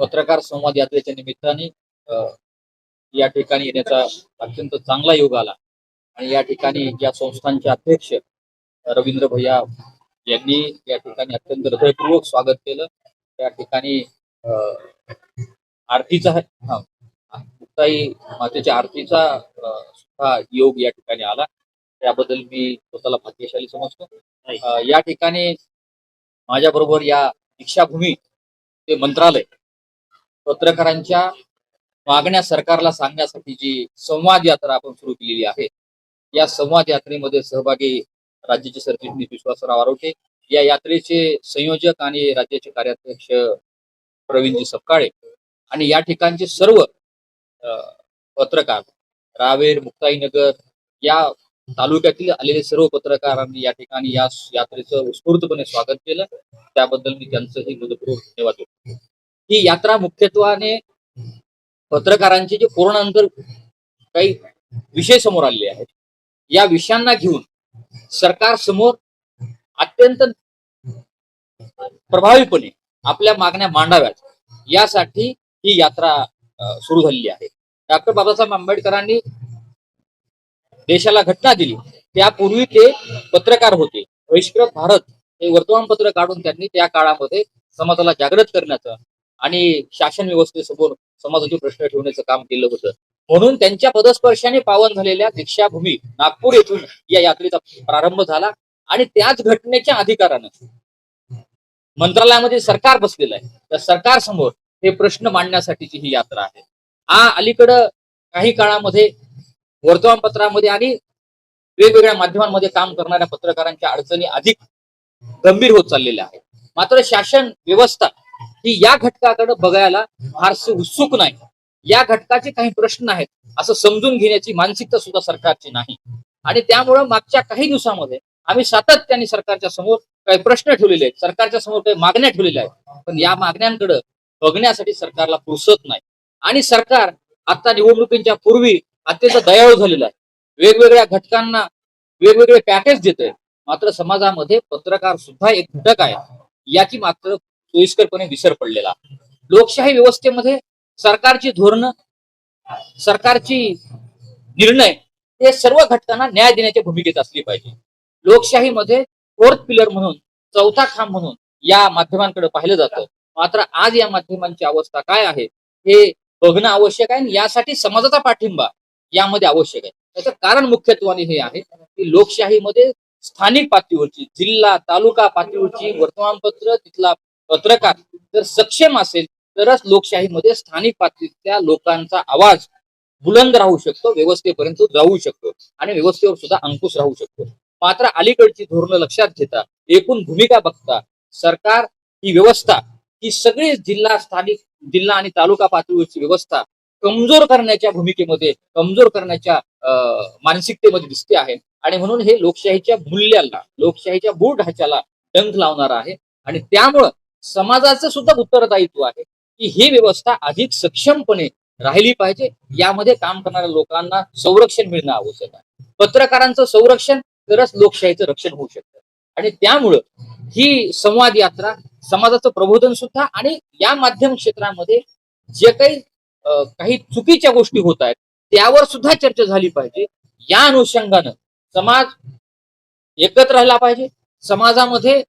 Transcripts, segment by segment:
पत्रकार संवाद यात्रेच्या निमित्ताने या ठिकाणी येण्याचा अत्यंत चांगला योग आला. आणि या ठिकाणी या संस्थांचे अध्यक्ष रवींद्र भैया यांनी या ठिकाणी अत्यंत हृदयपूर्वक स्वागत केलं. त्या ठिकाणी आरतीचा हा, मुक्ताई मातेच्या आरतीचा सुद्धा योग या ठिकाणी आला. त्याबद्दल मी स्वतःला भाग्यशाली समजतो. या ठिकाणी माझ्या बरोबर या दीक्षाभूमी ते मंत्रालय पत्रकारांच्या मागण्या सरकारला सांगण्यासाठी जी संवाद यात्रा आपण सुरू केलेली आहे या संवाद यात्रेमध्ये सहभागी राज्याचे सरचिटणीस विश्वासराव आरोटे या यात्रेचे संयोजक आणि राज्याचे कार्याध्यक्ष प्रवीणजी सपकाळे आणि या ठिकाणचे सर्व पत्रकार रावेर मुक्ताईनगर या तालुक्यातील आलेले सर्व पत्रकारांनी या ठिकाणी या यात्रेचं उत्स्फूर्तपणे स्वागत केलं. त्याबद्दल मी त्यांचंही हृदयपूर्वक धन्यवाद देतो. ही यात्रा मुख्यत्वाने पत्रकारांचे जे कोरोनानंतर काही विषय समोर आलेले आहेत. या विषयांना घेऊन सरकार समोर अत्यंत प्रभावीपणे आपल्या मागण्या मांडाव्यात. यासाठी ही यात्रा सुरू झालेली आहे. डॉक्टर बाबासाहेब आंबेडकरांनी देशाला घटना दिली. त्यापूर्वी ते पत्रकार होते. बहिष्कृत भारत हे वर्तमानपत्र काढून त्यांनी त्या काळामध्ये समाजाला जागृत करण्याचं आणि शासन व्यवस्थेसमोर समाजाचे प्रश्न ठेवण्याचं काम केलं होतं. म्हणून त्यांच्या पदस्पर्शाने पावन झालेल्या दीक्षाभूमी नागपूर येथून या यात्रेचा प्रारंभ झाला आणि त्याच घटनेच्या अधिकारानं मंत्रालयामध्ये सरकार बसलेलं आहे. त्या सरकार समोर हे प्रश्न मांडण्यासाठीची ही यात्रा आहे. हा अलीकडं काही काळामध्ये वर्तमानपत्रामध्ये आणि वेगवेगळ्या माध्यमांमध्ये काम करणाऱ्या पत्रकारांच्या अडचणी अधिक गंभीर होत चाललेल्या आहेत. मात्र शासन व्यवस्था ही या घटकाकडे बघायला फारसे उत्सुक नाही. या घटकाचे काही प्रश्न आहेत असं समजून घेण्याची मानसिकता सुद्धा सरकारची नाही. आणि त्यामुळं मागच्या काही दिवसामध्ये आम्ही सातत्याने सरकारच्या समोर काही प्रश्न ठेवलेले आहेत. सरकारच्या समोर काही मागण्या ठेवलेल्या आहेत. पण या मागण्यांकडे बघण्यासाठी सरकारला पुरसत नाही. आणि सरकार आता निवडणुकींच्या पूर्वी अत्यंत दयाळू झालेलं आहे. वेगवेगळ्या घटकांना वेगवेगळे पॅकेज देत आहे मात्र समाजामध्ये पत्रकार सुद्धा एक घटक आहे याची मात्र सोयीस्करपणे विसर पडलेला. लोकशाही व्यवस्थेमध्ये सरकारची धोरणं सरकारची निर्णय हे सर्व घटकांना न्याय देण्याच्या भूमिकेत असली पाहिजे. लोकशाहीमध्ये फोर्थ पिलर म्हणून चौथा खांब म्हणून या माध्यमांकडे पाहिलं जातं. मात्र आज या माध्यमांची अवस्था काय आहे हे बघणं आवश्यक आहे आणि यासाठी समाजाचा पाठिंबा यामध्ये आवश्यक आहे. त्याचं कारण मुख्यत्वाने हे आहे की लोकशाहीमध्ये स्थानिक पातळीवरची जिल्हा तालुका पातळीवरची वर्तमानपत्र तिथला पत्रकार जर सक्षम असेल तरच लोकशाहीमध्ये स्थानिक पातळीतल्या लोकांचा आवाज बुलंद राहू शकतो व्यवस्थेपर्यंत जाऊ शकतो आणि व्यवस्थेवर सुद्धा अंकुश राहू शकतो. मात्र अलीकडची धोरणं लक्षात घेता एकूण भूमिका बघता सरकार ही व्यवस्था ही सगळी जिल्हा स्थानिक जिल्हा आणि तालुका पातळीवरची व्यवस्था कमजोर करण्याच्या भूमिकेमध्ये कमजोर करण्याच्या मानसिकतेमध्ये दिसते आहे. आणि म्हणून हे लोकशाहीच्या मूल्याला लोकशाहीच्या मूळ ढाच्याला डंख लावणार आहे. आणि त्यामुळं समाजाचं सुद्धा उत्तरदायित्व आहे की ही व्यवस्था अधिक सक्षमपणे राहिली पाहिजे. यामध्ये काम करणाऱ्या लोकांना संरक्षण मिळणं आवश्यक आहे. पत्रकारांचं संरक्षण तरच लोकशाहीचं रक्षण होऊ शकतं. आणि त्यामुळं ही संवाद यात्रा समाजाचं प्रबोधन सुद्धा आणि या माध्यम क्षेत्रामध्ये जे काही काही चुकीच्या गोष्टी होत आहेत त्यावर सुद्धा चर्चा झाली पाहिजे. या अनुषंगानं समाज एकत्र राहिला पाहिजे. समाजामध्ये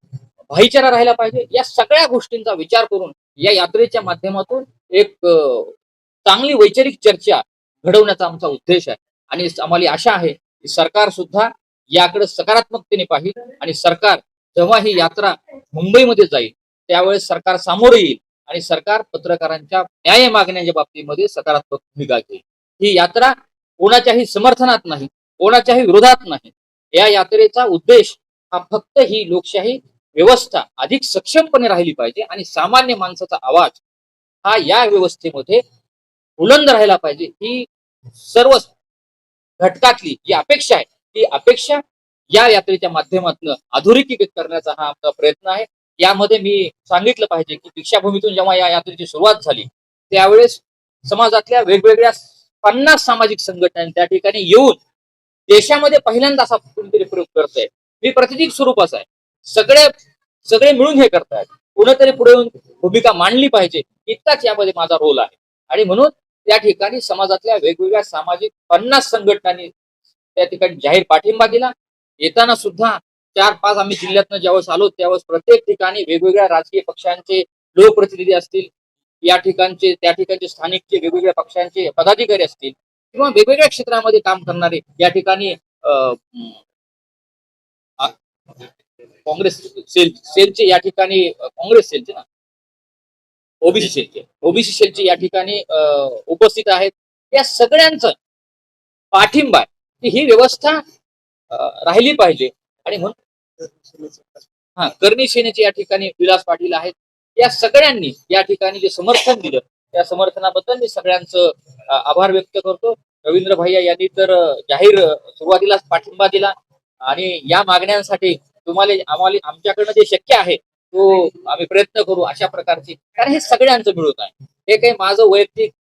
भाईचारा राहिला पाहिजे. या सगळ्या गोष्टींचा विचार करून या यात्रेच्या माध्यमातून एक चांगली वैचारिक चर्चा घडवण्याचा आमचा उद्देश आहे. आणि आम्हाला आशा आहे की सरकार सुद्धा याकडे सकारात्मकतेने पाहिल आणि सरकार जेव्हा ही यात्रा मुंबईमध्ये जाईल त्यावेळेस सरकार सामोरं येईल आणि सरकार पत्रकारांच्या न्याय मागण्याच्या बाबतीमध्ये सकारात्मक भूमिका घेईल. ही यात्रा कोणाच्याही समर्थनात नाही कोणाच्याही विरोधात नाही. या यात्रेचा उद्देश हा फक्त ही लोकशाही व्यवस्था अधिक सक्षमपणे राहिली पाहिजे आणि सामान्य माणसाचा आवाज हा या व्यवस्थेमध्ये बुलंद राहिला पाहिजे. ही सर्व घटकातली जी अपेक्षा आहे ती अपेक्षा या यात्रेच्या माध्यमातून आधुनिकीकृत करण्याचा हा आमचा प्रयत्न आहे. यामध्ये मी सांगितलं पाहिजे की दीक्षाभूमीतून जेव्हा या यात्रेची सुरुवात झाली त्यावेळेस समाजातल्या वेगवेगळ्या पन्नास सामाजिक संघटना त्या ठिकाणी येऊन देशामध्ये पहिल्यांदा असा कोणतरी प्रयोग करत आहे मी प्रतिनिधी स्वरूपाचा आहे. सगळे सगळे मिळून हे करतायत. कुणीतरी पुढे येऊन भूमिका मांडली पाहिजे इतकाच यामध्ये माझा रोल आहे. आणि म्हणून त्या ठिकाणी समाजातल्या वेगवेगळ्या सामाजिक पन्नास संघटनांनी त्या ठिकाणी जाहीर पाठिंबा दिला. येताना सुद्धा चार पाच आम्ही जिल्ह्यातनं ज्यावेळेस आलो त्यावेळेस प्रत्येक ठिकाणी वेगवेगळ्या राजकीय पक्षांचे लोकप्रतिनिधी असतील या ठिकाणचे त्या ठिकाणचे स्थानिकचे वेगवेगळ्या पक्षांचे पदाधिकारी असतील किंवा वेगवेगळ्या क्षेत्रामध्ये काम करणारे या ठिकाणी काँग्रेस सेल सेलचे या ठिकाणी काँग्रेस सेलचे ना? ओबीसी सेलचे. ओबीसी सेलचे या ठिकाणी उपस्थित आहेत. या सगळ्यांचं पाठिंबा आहे की ही व्यवस्था राहिली पाहिजे. आणि म्हणून हा करणी सेनेचे या ठिकाणी विलास पाटील आहेत. या सगळ्यांनी या ठिकाणी जे समर्थन दिलं त्या समर्थनाबद्दल मी सगळ्यांचं आभार व्यक्त करतो. रवींद्र भैया यांनी तर जाहीर सुरुवातीलाच पाठिंबा दिला. आणि या मागण्यांसाठी तुम्हाला आम्हाला आमच्याकडनं जे शक्य आहे तो आम्ही प्रयत्न करू अशा प्रकारची. कारण हे सगळ्यांचं मिळून आहे. हे काही माझं वैयक्तिक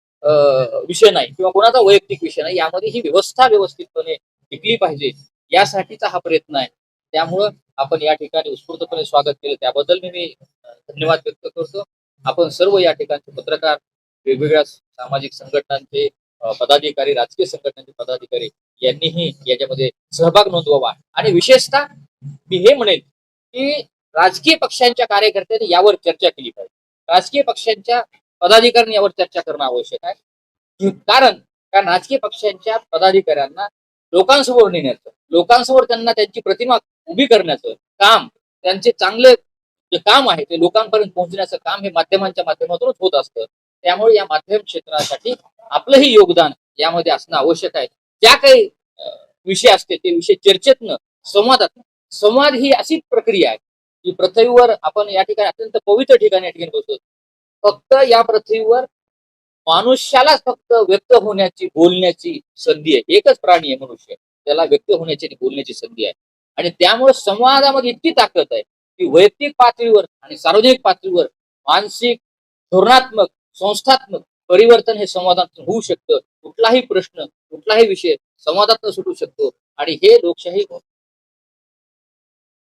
विषय नाही किंवा कोणाचा वैयक्तिक विषय नाही. यामध्ये ही व्यवस्था व्यवस्थितपणे टिकली पाहिजे यासाठीचा हा प्रयत्न आहे. त्यामुळं आपण या ठिकाणी उत्स्फूर्तपणे स्वागत केलं. त्याबद्दल मी धन्यवाद व्यक्त करतो. आपण सर्व या ठिकाणचे पत्रकार वेगवेगळ्या सामाजिक संघटनांचे पदाधिकारी राजकीय संघटनांचे पदाधिकारी यांनीही याच्यामध्ये सहभाग नोंदवावा. आणि विशेषतः मी हे म्हणेन की राजकीय पक्षांच्या कार्यकर्त्यांनी यावर चर्चा केली पाहिजे. राजकीय पक्षांच्या पदाधिकाऱ्यांनी यावर चर्चा करणं आवश्यक आहे. कारण कारण राजकीय पक्षांच्या पदाधिकाऱ्यांना लोकांसमोर नेण्याचं लोकांसमोर त्यांना त्यांची प्रतिमा उभी करण्याचं काम त्यांचे चांगले जे काम आहे ते लोकांपर्यंत पोहोचण्याचं काम हे माध्यमांच्या माध्यमातूनच होत असतं. त्यामुळे या माध्यम क्षेत्रासाठी आपलंही योगदान यामध्ये असणं आवश्यक आहे. ज्या काही विषय असते ते विषय चर्चेतनं संवादात संवाद ही अशी प्रक्रिया आहे की पृथ्वीवर आपण या ठिकाणी अत्यंत पवित्र ठिकाणी या ठिकाणी बसतो. फक्त या पृथ्वीवर मनुष्यालाच फक्त व्यक्त होण्याची बोलण्याची संधी आहे. एकच प्राणी आहे मनुष्य. त्याला व्यक्त होण्याची आणि बोलण्याची संधी आहे. आणि त्यामुळे संवादामध्ये इतकी ताकद आहे की वैयक्तिक पातळीवर आणि सार्वजनिक पातळीवर मानसिक धोरणात्मक संस्थात्मक परिवर्तन हे संवादातून होऊ शकतं. कुठलाही प्रश्न कुठलाही विषय संवादातून सुटू शकतो. आणि हे लोकशाही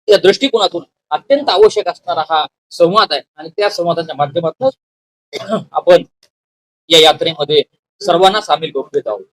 या दृष्टिकोनातून अत्यंत आवश्यक असणारा हा संवाद आहे. आणि त्या संवादाच्या माध्यमातूनच आपण या यात्रेमध्ये सर्वांना सामील करून घेत आहोत.